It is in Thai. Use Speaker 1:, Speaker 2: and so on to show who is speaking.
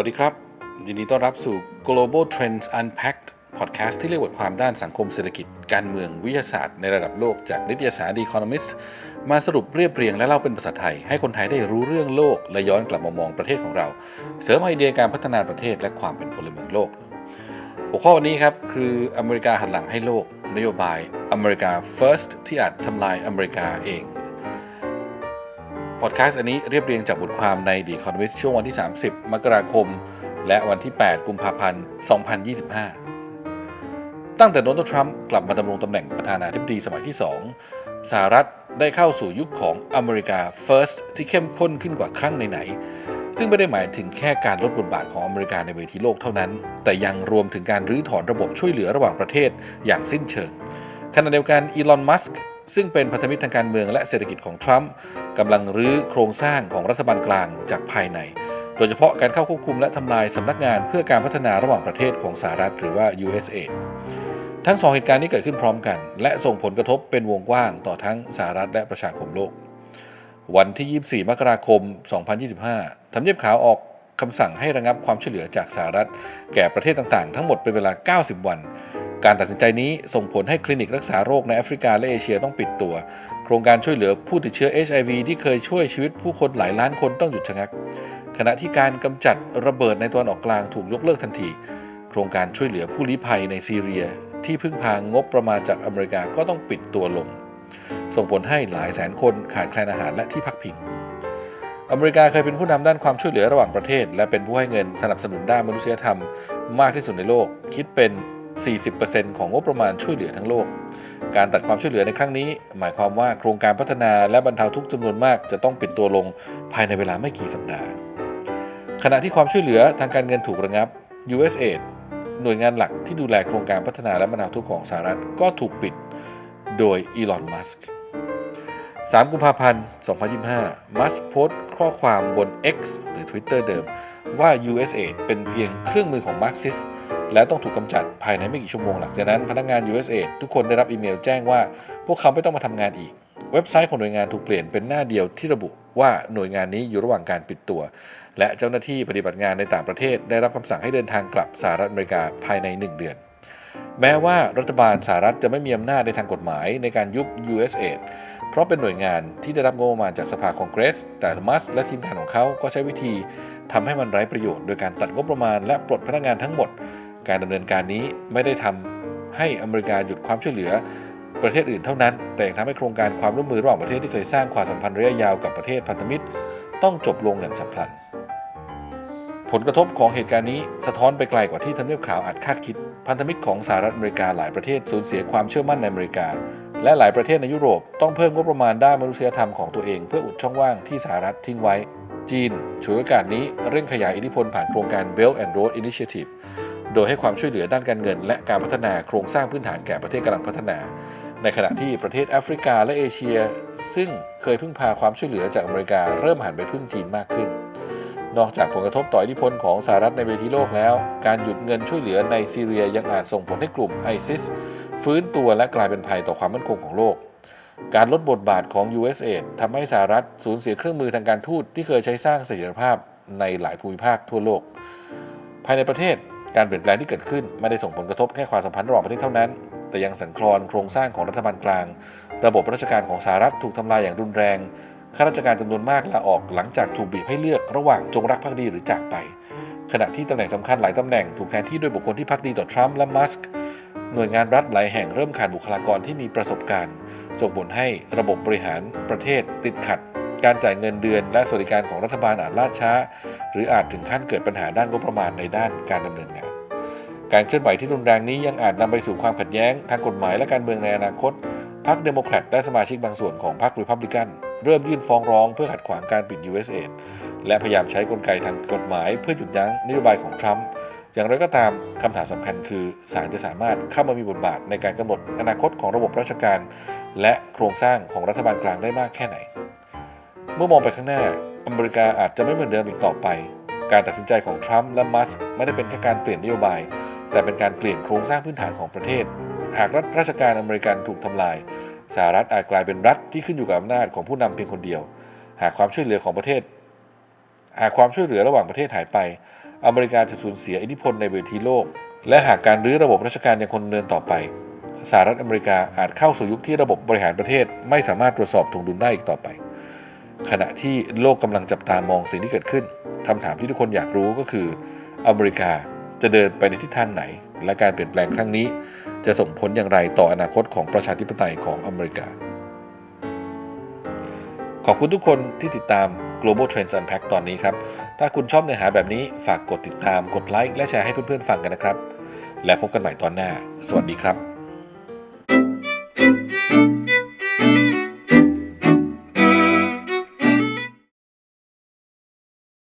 Speaker 1: วัสดีครับ ยินดีต้อนรับสู่ Global Trends Unpacked พอดแคสต์ที่เรียกบทความด้านสังคมเศรษฐกิจการเมืองวิทยาศาสตร์ในระดับโลกจากนิตยสาร The Economist มาสรุปเรียบเรียงและเล่าเป็นภาษาไทย ให้คนไทยได้รู้เรื่องโลก และย้อนกลับมามองประเทศของเรา เสริมไอเดียการพัฒนาประเทศและความเป็นพลเมืองโลก หัวข้อวันนี้ครับคืออเมริกาหันหลังให้โลก นโยบายอเมริกา first ที่อาจทำลายอเมริกาเอง พอดแคสต์อันนี้เรียบเรียงจากบทความใน The Economist ช่วงวันที่ 30 มกราคม และวันที่ 8 กุมภาพันธ์ 2025 ตั้งแต่โดนัลด์ทรัมป์กลับมาดำรงตำแหน่งประธานาธิบดีสมัยที่ 2 สหรัฐได้เข้าสู่ยุคของอเมริกา First ที่เข้มข้นขึ้นกว่าครั้งไหนๆ ซึ่งไม่ได้หมายถึงแค่การลดบทบาทของอเมริกาในเวทีโลกเท่านั้น แต่ยังรวมถึงการรื้อถอนระบบช่วยเหลือระหว่างประเทศอย่างสิ้นเชิงขณะเดียวกันอีลอน มัสก์ ซึ่งเป็นพันธมิตรทางการเมืองและเศรษฐกิจของทรัมป์กำลังรื้อโครงสร้างของรัฐบาลกลางจากภายใน โดยเฉพาะการเข้าควบคุมและทำลายสำนักงานเพื่อการพัฒนาระหว่างประเทศของสหรัฐหรือว่า USA ทั้งสองเหตุการณ์นี้เกิดขึ้นพร้อมกัน และส่งผลกระทบเป็นวงกว้างต่อทั้งสหรัฐและประชาคมโลก วันที่ 24 มกราคม 2025ทำเนียบขาวออกคำสั่งให้ระงับความช่วยเหลือจากสหรัฐ แก่ประเทศต่างๆ ทั้งหมดเป็นเวลา 90 วัน การตัดสินใจนี้ส่งผลให้คลินิกรักษาโรคในแอฟริกาและเอเชียต้องปิดตัว โครงการช่วยเหลือผู้ติดเชื้อ HIV ที่เคยช่วยชีวิตผู้คนหลายล้านคนต้องหยุดชะงัก ขณะที่การกำจัดระเบิดในตะวันออกกลางถูกยกเลิกทันที โครงการช่วยเหลือผู้ลี้ภัยในซีเรีย ที่พึ่งพางบประมาณจากอเมริกาก็ต้องปิดตัวลง ส่งผลให้หลายแสนคนขาดแคลนอาหารและที่พักพิงอเมริกาเคยเป็นผู้นำด้านความช่วยเหลือระหว่างประเทศ และเป็นผู้ให้เงินสนับสนุนด้านมนุษยธรรมมากที่สุดในโลก คิดเป็น 40%ของงบประมาณช่วยเหลือทั้งโลก การตัดความช่วยเหลือในครั้งนี้ หมายความว่าโครงการพัฒนาและบรรเทาทุกข์จำนวนมากจะต้องปิดตัวลงภายในเวลาไม่กี่สัปดาห์ ขณะที่ความช่วยเหลือทางการเงินถูกระงับ USAID หน่วยงานหลักที่ดูแลโครงการพัฒนาและบรรเทาทุกข์ของสหรัฐก็ถูกปิดโดยอีลอน มัสก์ 3 กุมภาพันธ์ 2025 มัสโพสต์ข้อความบน X หรือ Twitter เดิมว่า USAID เป็นเพียงเครื่องมือของมาร์กซิส และต้องถูกกำจัดภายในไม่กี่ชั่วโมงหลังจากนั้นพนักงาน USA ทุกคนได้รับอีเมลแจ้งว่า พวกเขาไม่ต้องมาทำงานอีก เว็บไซต์ของหน่วยงานถูกเปลี่ยนเป็นหน้าเดียวที่ระบุว่าหน่วยงานนี้อยู่ระหว่างการปิดตัว และเจ้าหน้าที่ปฏิบัติงานในต่างประเทศ ได้รับคำสั่งให้เดินทางกลับสหรัฐอเมริกาภายใน 1 เดือน แม้ว่ารัฐบาลสหรัฐจะไม่มีอำนาจในทางกฎหมายในการยุบ USAID เพราะเป็นหน่วยงานที่ได้รับงบประมาณจากสภาคองเกรส แต่มัสและทีมงานของเขาก็ใช้วิธีทำให้มันไร้ประโยชน์โดยการตัดงบประมาณและปลดพนักงานทั้งหมด การดำเนินการนี้ไม่ได้ทำให้อเมริกาหยุดความช่วยเหลือประเทศอื่นเท่านั้น แต่ยังทำให้โครงการความร่วมมือระหว่างประเทศที่เคยสร้างความสัมพันธ์ระยะยาวกับประเทศพันธมิตร ต้องจบลงอย่างฉับพลัน ผลกระทบของเหตุการณ์นี้สะท้อนไปไกลกว่าที่ทำเนียบขาวอาจคาดคิด พันธมิตรของสหรัฐอเมริกาหลายประเทศสูญเสียความเชื่อมั่นในอเมริกา และหลายประเทศในยุโรปต้องเพิ่มงบประมาณด้านมนุษยธรรมของตัวเองเพื่ออุดช่องว่างที่สหรัฐทิ้งไว้ จีนฉวยโอกาสนี้เร่งขยายอิทธิพลผ่านโครงการ Belt and Road Initiative โดยให้ความช่วยเหลือด้านการเงิน และการพัฒนาโครงสร้างพื้นฐานแก่ประเทศกำลังพัฒนา ในขณะที่ประเทศแอฟริกาและเอเชีย ซึ่งเคยพึ่งพาความช่วยเหลือจากอเมริกาเริ่มหันไปพึ่งจีนมากขึ้น นอกจากผลกระทบต่ออิทธิพลของสหรัฐในเวทีโลกแล้ว การหยุดเงินช่วยเหลือในซีเรียยังอาจส่งผลให้กลุ่มไอซิสฟื้นตัวและกลายเป็นภัยต่อความมั่นคงของโลกการลดบทบาทของ USAID ทำให้สหรัฐสูญเสียเครื่องมือทางการทูตที่เคยใช้สร้างเสถียรภาพในหลายภูมิภาคทั่วโลก ภายในประเทศ การเปลี่ยนแปลงที่เกิดขึ้นไม่ได้ส่งผลกระทบแค่ความสัมพันธ์ระหว่างประเทศเท่านั้น แต่ยังสั่นคลอนโครงสร้างของรัฐบาลกลาง ระบบราชการของสหรัฐถูกทำลายอย่างรุนแรงข้าราชการจำนวนมากลาออกหลังจากถูกบีบให้เลือกระหว่างจงรักภักดีหรือจากไป ขณะที่ตำแหน่งสำคัญหลายตำแหน่งถูกแทนที่ด้วยบุคคลที่พักดีต่อทรัมป์และมัสก์หน่วยงานรัฐหลายแห่งเริ่มขาดบุคลากรที่มีประสบการณ์ ส่งผลให้ระบบบริหารประเทศติดขัด การจ่ายเงินเดือนและสวัสดิการของรัฐบาลอาจล่าช้า หรืออาจถึงขั้นเกิดปัญหาด้านงบประมาณในด้านการดำเนินงาน การเคลื่อนไหวที่รุนแรงนี้ยังอาจนำไปสู่ความขัดแย้งทางกฎหมายและการเมืองในอนาคตพรรคเดโมแครตและสมาชิกบางส่วนของพรรครีพับลิกันเริ่มยื่นฟ้องร้องเพื่อขัดขวางการปิด USAID และพยายามใช้กลไกทางกฎหมายเพื่อหยุดยั้งนโยบายของทรัมป์อย่างไรก็ตามคำถามสำคัญคือศาลจะสามารถเข้ามามีบทบาทในการกำหนดอนาคตของระบบราชการ และโครงสร้างของรัฐบาลกลางได้มากแค่ไหน เมื่อมองไปข้างหน้า อเมริกาอาจจะไม่เหมือนเดิมอีกต่อไป การตัดสินใจของทรัมป์และมัสก์ไม่ได้เป็นแค่การเปลี่ยนนโยบาย แต่เป็นการเปลี่ยนโครงสร้างพื้นฐานของประเทศ หากรัฐราชการอเมริกันถูกทำลายสหรัฐอาจกลายเป็นรัฐที่ขึ้นอยู่กับอำนาจของผู้นำเพียงคนเดียว หากความช่วยเหลือของประเทศ หากความช่วยเหลือระหว่างประเทศหายไป อเมริกาจะสูญเสียอิทธิพลในเวทีโลก และหากการรื้อระบบราชการยังคงเนินต่อไปสหรัฐอเมริกาอาจเข้าสู่ยุคที่ระบบบริหารประเทศ ไม่สามารถตรวจสอบถวงดุลได้อีกต่อไป ขณะที่โลกกำลังจับตามองสิ่งที่เกิดขึ้นคำถามที่ทุกคนอยากรู้ก็คือ อเมริกาจะเดินไปในทิศทางไหน และการเปลี่ยนแปลงครั้งนี้ จะส่งผลอย่างไรต่ออนาคตของประชาธิปไตยของอเมริกา ขอบคุณทุกคนที่ติดตาม Global Trends Unpack ตอนนี้ครับ ถ้าคุณชอบเนื้อหาแบบนี้ฝากกดติดตาม กดไลค์ และแชร์ให้เพื่อนๆฟังกันนะครับ และพบกันใหม่ตอนหน้า สวัสดีครับ